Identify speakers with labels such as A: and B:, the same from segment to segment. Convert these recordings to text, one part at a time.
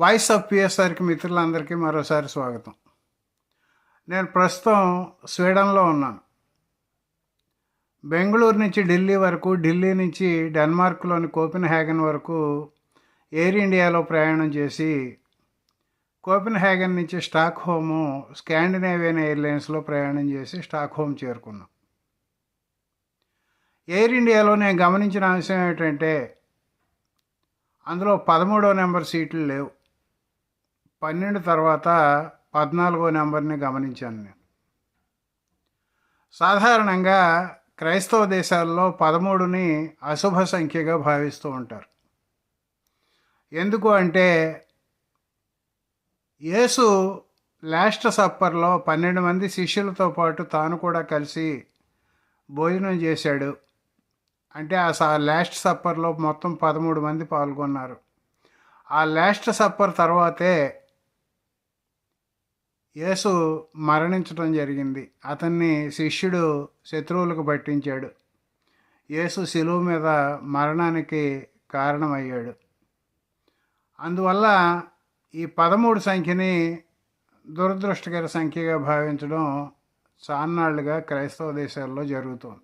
A: Voice of పిఎస్ఆర్కి మిత్రులందరికీ మరోసారి స్వాగతం. నేను ప్రస్తుతం స్వీడన్లో ఉన్నాను. బెంగళూరు నుంచి ఢిల్లీ వరకు ఢిల్లీ నుంచి డెన్మార్క్లోని కోపెన్ హ్యాగన్ వరకు ఎయిర్ ఇండియాలో ప్రయాణం చేసి కోపెన్ హ్యాగన్ నుంచి స్టాక్ హోము స్కాండినేవియన్ ఎయిర్లైన్స్లో ప్రయాణం చేసి స్టాక్ హోమ్ చేరుకున్నాం. ఎయిర్ ఇండియాలో నేను గమనించిన అంశం ఏమిటంటే అందులో పదమూడో నెంబర్ సీట్లు లేవు. పన్నెండు తర్వాత పద్నాలుగో నెంబర్ని గమనించాను నేను. సాధారణంగా క్రైస్తవ దేశాల్లో పదమూడుని అశుభ సంఖ్యగా భావిస్తూ ఉంటారు. ఎందుకు అంటే యేసు లాస్ట్ సప్పర్లో పన్నెండు మంది శిష్యులతో పాటు తాను కూడా కలిసి భోజనం చేశాడు. అంటే ఆ లాస్ట్ సప్పర్లో మొత్తం పదమూడు మంది పాల్గొన్నారు. ఆ లాస్ట్ సప్పర్ తర్వాతే యేసు మరణించడం జరిగింది. అతన్ని శిష్యుడు శత్రువులకు పట్టించాడు. యేసు శిలువు మీద మరణానికి కారణమయ్యాడు. అందువల్ల ఈ పదమూడు సంఖ్యని దురదృష్టకర సంఖ్యగా భావించడం చాన్నాళ్ళుగా క్రైస్తవ దేశాల్లో జరుగుతుంది.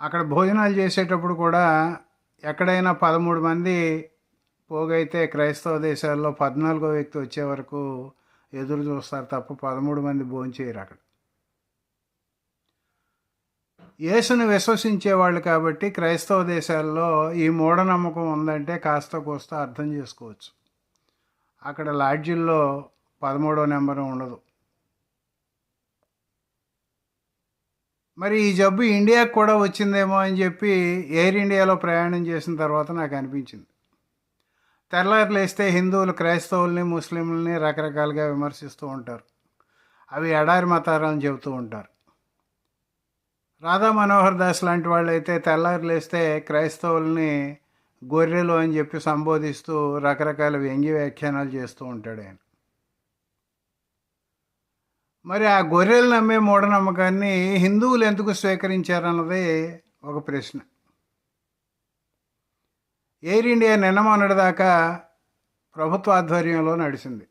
A: అక్కడ భోజనాలు చేసేటప్పుడు కూడా ఎక్కడైనా పదమూడు మంది పోగైతే క్రైస్తవ దేశాల్లో పద్నాలుగో వ్యక్తి వచ్చే వరకు ఎదురు చూస్తారు తప్ప పదమూడు మంది భోంచేయరు అక్కడ. యేసును విశ్వసించేవాళ్ళు కాబట్టి క్రైస్తవ దేశాల్లో ఈ మూఢనమ్మకం ఉందంటే కాస్త కోస్త అర్థం చేసుకోవచ్చు. అక్కడ లాడ్జిల్లో పదమూడో నెంబర్ ఉండదు. మరి ఈ జబ్బు ఇండియాకు కూడా వచ్చిందేమో అని చెప్పి ఎయిర్ ఇండియాలో ప్రయాణం చేసిన తర్వాత నాకు అనిపించింది. తెల్లారు లేస్తే హిందువులు క్రైస్తవుల్ని ముస్లింలని రకరకాలుగా విమర్శిస్తూ ఉంటారు. అవి ఎడారి మతాలని చెబుతూ ఉంటారు. రాధా మనోహర్ దాస్ లాంటి వాళ్ళు అయితే తెల్లారు లేస్తే క్రైస్తవుల్ని గొర్రెలు అని చెప్పి సంబోధిస్తూ రకరకాల వ్యంగ్య వ్యాఖ్యానాలు చేస్తూ ఉంటాడు ఆయన. మరి ఆ గొర్రెలు నమ్మే మూఢనమ్మకాన్ని హిందువులు ఎందుకు స్వీకరించారన్నది ఒక ప్రశ్న. ఎయిర్ ఇండియా నిన్న మొన్నటిదాకా ప్రభుత్వ ఆధ్వర్యంలో నడిచింది.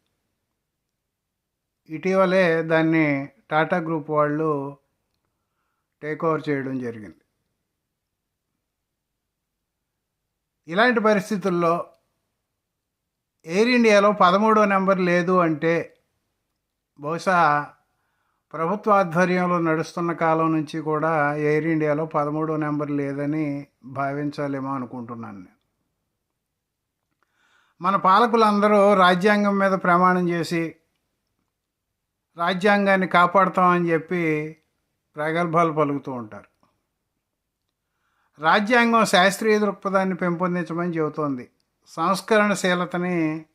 A: ఇటీవలే దాన్ని టాటా గ్రూప్ వాళ్ళు టేక్ ఓవర్ చేయడం జరిగింది. ఇలాంటి పరిస్థితుల్లో ఎయిర్ ఇండియాలో పదమూడో నెంబర్ లేదు అంటే బహుశా ప్రభుత్వ ఆధ్వర్యంలో నడుస్తున్న కాలం నుంచి కూడా ఎయిర్ ఇండియాలో పదమూడో నెంబర్ లేదని భావించాలేమో అనుకుంటున్నాను నేను. మన పాలకులందరూ రాజ్యాంగం మీద ప్రమాణం చేసి రాజ్యాంగాన్ని కాపాడుతామని చెప్పి ప్రగల్భాలు పలుకుతూ ఉంటారు. రాజ్యాంగం శాస్త్రీయ దృక్పథాన్ని పెంపొందించమని చెబుతోంది. సంస్కరణశీలతని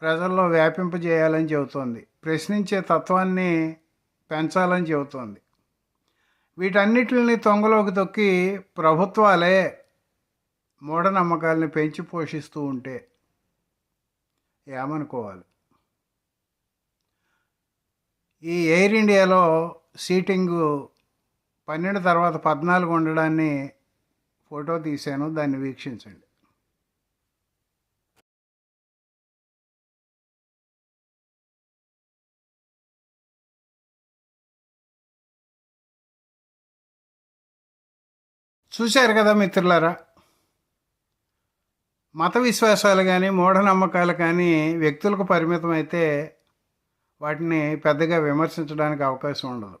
A: ప్రజల్లో వ్యాపింపజేయాలని చెబుతోంది. ప్రశ్నించే తత్వాన్ని పెంచాలని చెబుతోంది. వీటన్నిటిని తొంగలోకి తొక్కి ప్రభుత్వాలే మూఢనమ్మకాలని పెంచి పోషిస్తూ ఉంటే ఏమనుకోవాలి? ఈ ఎయిర్ ఇండియాలో సీటింగు పన్నెండు తర్వాత పద్నాలుగు ఉండడాన్ని ఫోటో తీశాను దాన్ని వీక్షించండి. చూశారు కదా మిత్రులారా? మత విశ్వాసాలు కానీ మూఢనమ్మకాలు కానీ వ్యక్తులకు పరిమితం అయితే వాటిని పెద్దగా విమర్శించడానికి అవకాశం ఉండదు.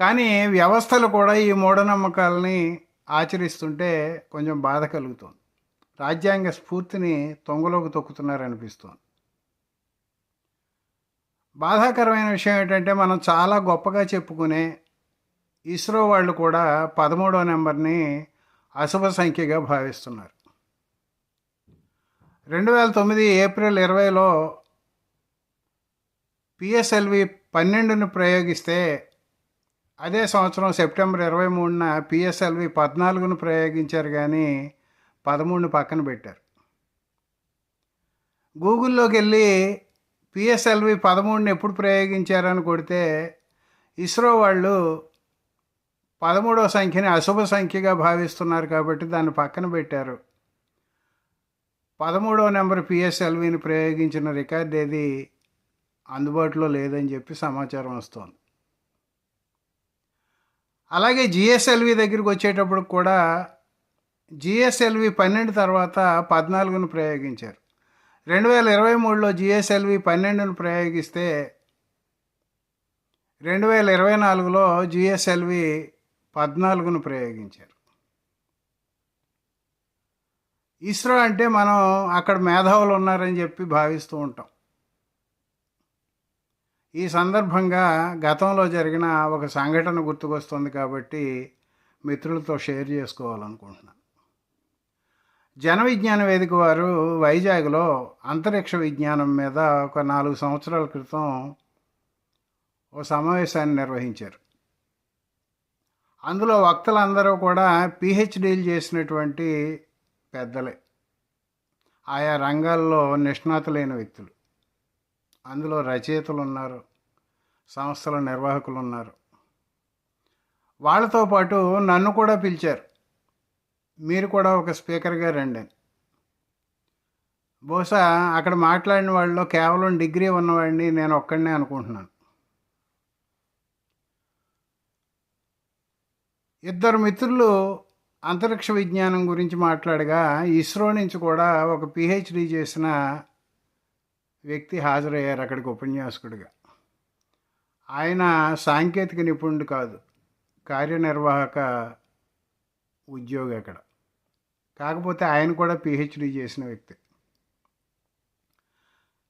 A: కానీ వ్యవస్థలు కూడా ఈ మూఢనమ్మకాలని ఆచరిస్తుంటే కొంచెం బాధ కలుగుతుంది. రాజ్యాంగ స్ఫూర్తిని తొంగలోకి తొక్కుతున్నారనిపిస్తుంది. బాధాకరమైన విషయం ఏంటంటే మనం చాలా గొప్పగా చెప్పుకునే ఇస్రో వాళ్ళు కూడా పదమూడో నెంబర్ని అశుభ సంఖ్యగా భావిస్తున్నారు. రెండు వేల తొమ్మిది ఏప్రిల్ ఇరవైలో పిఎస్ఎల్వి పన్నెండును ప్రయోగిస్తే అదే సంవత్సరం సెప్టెంబర్ ఇరవై మూడున పిఎస్ఎల్వి పద్నాలుగును ప్రయోగించారు కానీ పదమూడుని పక్కన పెట్టారు. గూగుల్లోకి వెళ్ళి పిఎస్ఎల్వి పదమూడుని ఎప్పుడు ప్రయోగించారని కొడితే ఇస్రో వాళ్ళు పదమూడవ సంఖ్యని అశుభ సంఖ్యగా భావిస్తున్నారు కాబట్టి దాన్ని పక్కన పెట్టారు. పదమూడవ నెంబర్ పిఎస్ఎల్విని ప్రయోగించిన రికార్డ్ ఏది? అందుబాటులో లేదని చెప్పి సమాచారం వస్తోంది. అలాగే జిఎస్ఎల్వి దగ్గరికి వచ్చేటప్పుడు కూడా జిఎస్ఎల్వి పన్నెండు తర్వాత పద్నాలుగును ప్రయోగించారు. రెండు వేల ఇరవై మూడులో జిఎస్ఎల్వి పన్నెండును ప్రయోగిస్తే రెండు వేల ఇరవై నాలుగులో జిఎస్ఎల్వి పద్నాలుగును ప్రయోగించారు. ఇస్రో అంటే మనం అక్కడ మేధావులు ఉన్నారని చెప్పి భావిస్తూ ఉంటాం. ఈ సందర్భంగా గతంలో జరిగిన ఒక సంఘటన గుర్తుకొస్తుంది కాబట్టి మిత్రులతో షేర్ చేసుకోవాలనుకుంటున్నాను. జన విజ్ఞాన వేదిక వారు వైజాగ్లో అంతరిక్ష విజ్ఞానం మీద ఒక నాలుగు సంవత్సరాల క్రితం ఓ సమావేశాన్ని నిర్వహించారు. అందులో వక్తలందరూ కూడా పిహెచ్డీలు చేసినటువంటి పెద్దలే. ఆయా రంగాల్లో నిష్ణాతులైన వ్యక్తులు. అందులో రచయితలు ఉన్నారు సంస్థల నిర్వాహకులు ఉన్నారు వాళ్ళతో పాటు నన్ను కూడా పిలిచారు. మీరు కూడా ఒక స్పీకర్గా రండి అని. బహుశా అక్కడ మాట్లాడిన వాళ్ళలో కేవలం డిగ్రీ ఉన్నవాడిని నేను ఒక్కడనే అనుకుంటున్నాను. ఇద్దరు మిత్రులు అంతరిక్ష విజ్ఞానం గురించి మాట్లాడగా ఇస్రో నుంచి కూడా ఒక పిహెచ్డి చేసిన వ్యక్తి హాజరయ్యారు అక్కడికి ఉపన్యాసకుడిగా. ఆయన సాంకేతిక నిపుణుడు కాదు కార్యనిర్వాహక ఉద్యోగి అక్కడ. కాకపోతే ఆయన కూడా పిహెచ్డి చేసిన వ్యక్తి.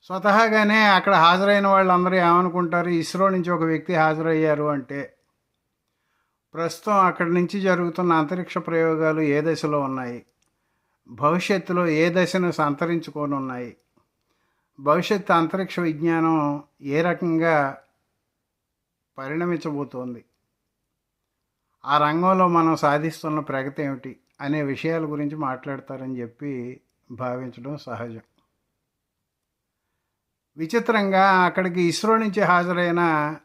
A: స్వతహాగానే అక్కడ హాజరైన వాళ్ళందరూ ఏమనుకుంటారు? ఇస్రో నుంచి ఒక వ్యక్తి హాజరయ్యారు అంటే ప్రస్తుతం అక్కడి నుంచి జరుగుతున్న అంతరిక్ష ప్రయోగాలు ఏ దశలో ఉన్నాయి? భవిష్యత్తులో ఏ దశను సంతరించుకోనున్నాయి? భవిష్యత్తు అంతరిక్ష విజ్ఞానం ఏ రకంగా పరిణమించబోతోంది? ఆ రంగంలో మనం సాధిస్తున్న ప్రగతి ఏమిటి? అనే విషయాల గురించి మాట్లాడతారని చెప్పి భావించడం సహజం. విచిత్రంగా అక్కడికి ఇస్రో నుంచి హాజరైన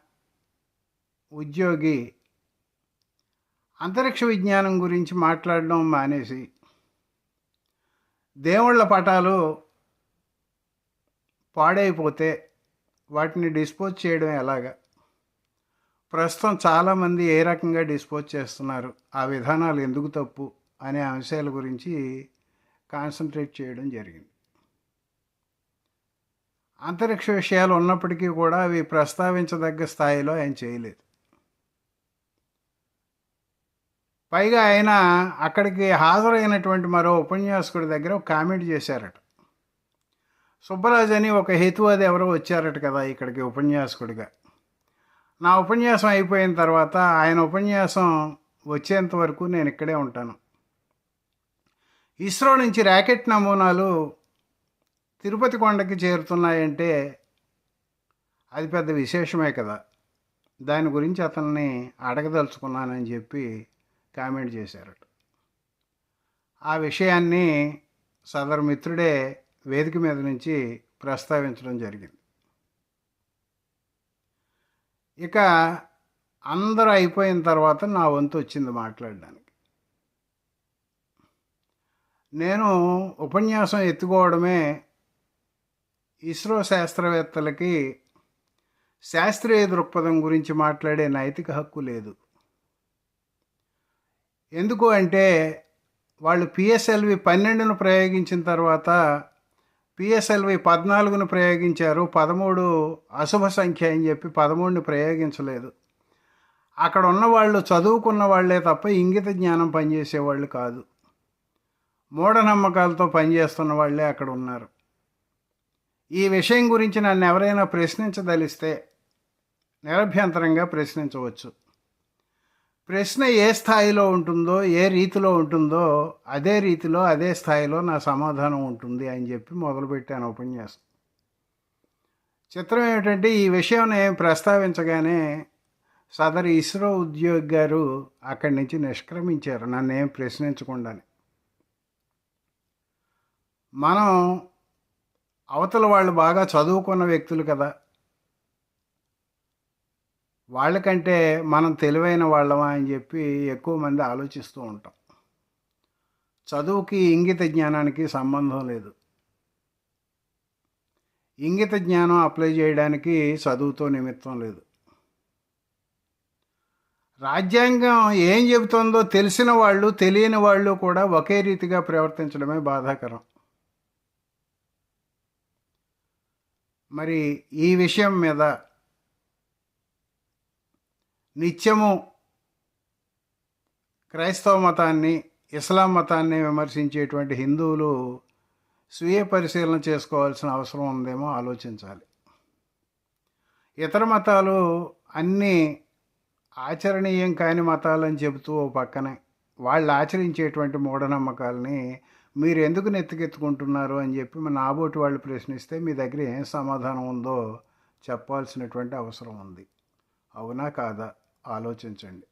A: ఉద్యోగి అంతరిక్ష విజ్ఞానం గురించి మాట్లాడడం మానేసి దేవుళ్ళ పటాలు పాడైపోతే వాటిని డిస్పోజ్ చేయడం ఎలాగా? ప్రస్తుతం చాలామంది ఏ రకంగా డిస్పోజ్ చేస్తున్నారు? ఆ విధానాలు ఎందుకు తప్పు? అనే అంశాల గురించి కాన్సన్ట్రేట్ చేయడం జరిగింది. అంతరిక్ష విషయాలు ఉన్నప్పటికీ కూడా అవి ప్రస్తావించదగ్గ స్థాయిలో ఆయన చేయలేదు. పైగా ఆయన అక్కడికి హాజరైనటువంటి మరో ఉపన్యాసకుడి దగ్గర ఒక కామెంట్ చేశారట. సుబ్బరాజ్ అని ఒక హేతువాది ఎవరో వచ్చారట కదా ఇక్కడికి ఉపన్యాసకుడిగా. నా ఉపన్యాసం అయిపోయిన తర్వాత ఆయన ఉపన్యాసం వచ్చేంత వరకు నేను ఇక్కడే ఉంటాను. ఇస్రో నుంచి ర్యాకెట్ నమూనాలు తిరుపతి కొండకి చేరుతున్నాయంటే అది పెద్ద విశేషమే కదా. దాని గురించి అతన్ని అడగదలుచుకున్నానని చెప్పి కామెంట్ చేశారట. ఆ విషయాన్ని సదరు మిత్రుడే వేదిక మీద నుంచి ప్రస్తావించడం జరిగింది. ఇక అందరూ అయిపోయిన తర్వాత నా వంతు వచ్చింది మాట్లాడడానికి. నేను ఉపన్యాసం ఎత్తుకోవడమే ఇస్రో శాస్త్రవేత్తలకి శాస్త్రీయ దృక్పథం గురించి మాట్లాడే నైతిక హక్కు లేదు. ఎందుకు అంటే వాళ్ళు పిఎస్ఎల్వి పన్నెండును ప్రయోగించిన తర్వాత పిఎస్ఎల్వి పద్నాలుగును ప్రయోగించారు పదమూడు అశుభ సంఖ్య అని చెప్పి పదమూడుని ప్రయోగించలేదు. అక్కడ ఉన్న వాళ్ళు చదువుకున్న వాళ్ళే తప్ప ఇంగిత జ్ఞానం పనిచేసేవాళ్ళు కాదు. మూఢనమ్మకాలతో పనిచేస్తున్న వాళ్ళే అక్కడ ఉన్నారు. ఈ విషయం గురించి నన్ను ఎవరైనా ప్రశ్నించదలిస్తే నిరభ్యంతరంగా ప్రశ్నించవచ్చు. ప్రశ్న ఏ స్థాయిలో ఉంటుందో ఏ రీతిలో ఉంటుందో అదే రీతిలో అదే స్థాయిలో నా సమాధానం ఉంటుంది అని చెప్పి మొదలుపెట్టాను ఉపన్యాసం. చిత్రం ఏమిటంటే ఈ విషయం నేను ప్రస్తావించగానే సదరు ఇస్రో ఉద్యోగి గారు అక్కడి నుంచి నిష్క్రమించారు నన్ను ఏం ప్రశ్నించకుండానే. మనం అవతల వాళ్ళు బాగా చదువుకున్న వ్యక్తులు కదా వాళ్ళకంటే మనం తెలివైన వాళ్ళమా అని చెప్పి ఎక్కువ మంది ఆలోచిస్తూ ఉంటాం. చదువుకి ఇంగిత జ్ఞానానికి సంబంధం లేదు. ఇంగిత జ్ఞానం అప్లై చేయడానికి చదువుతో నిమిత్తం లేదు. రాజ్యాంగం ఏం చెబుతుందో తెలిసిన వాళ్ళు తెలియని వాళ్ళు కూడా ఒకే రీతిగా ప్రవర్తించడమే బాధాకరం. మరి ఈ విషయం మీద నిత్యము క్రైస్తవ మతాన్ని ఇస్లాం మతాన్ని విమర్శించేటువంటి హిందువులు స్వీయ పరిశీలన చేసుకోవాల్సిన అవసరం ఉందేమో ఆలోచించాలి. ఇతర మతాలు అన్నీ ఆచరణీయం కాని మతాలని చెబుతూ ఓ పక్కనే వాళ్ళు ఆచరించేటువంటి మూఢనమ్మకాలని మీరు ఎందుకు నెత్తికెత్తుకుంటున్నారు అని చెప్పి మా నాబోటి వాళ్ళు ప్రశ్నిస్తే మీ దగ్గర ఏం సమాధానం ఉందో చెప్పాల్సినటువంటి అవసరం ఉంది. అవునా కాదా? ఆలోచించండి.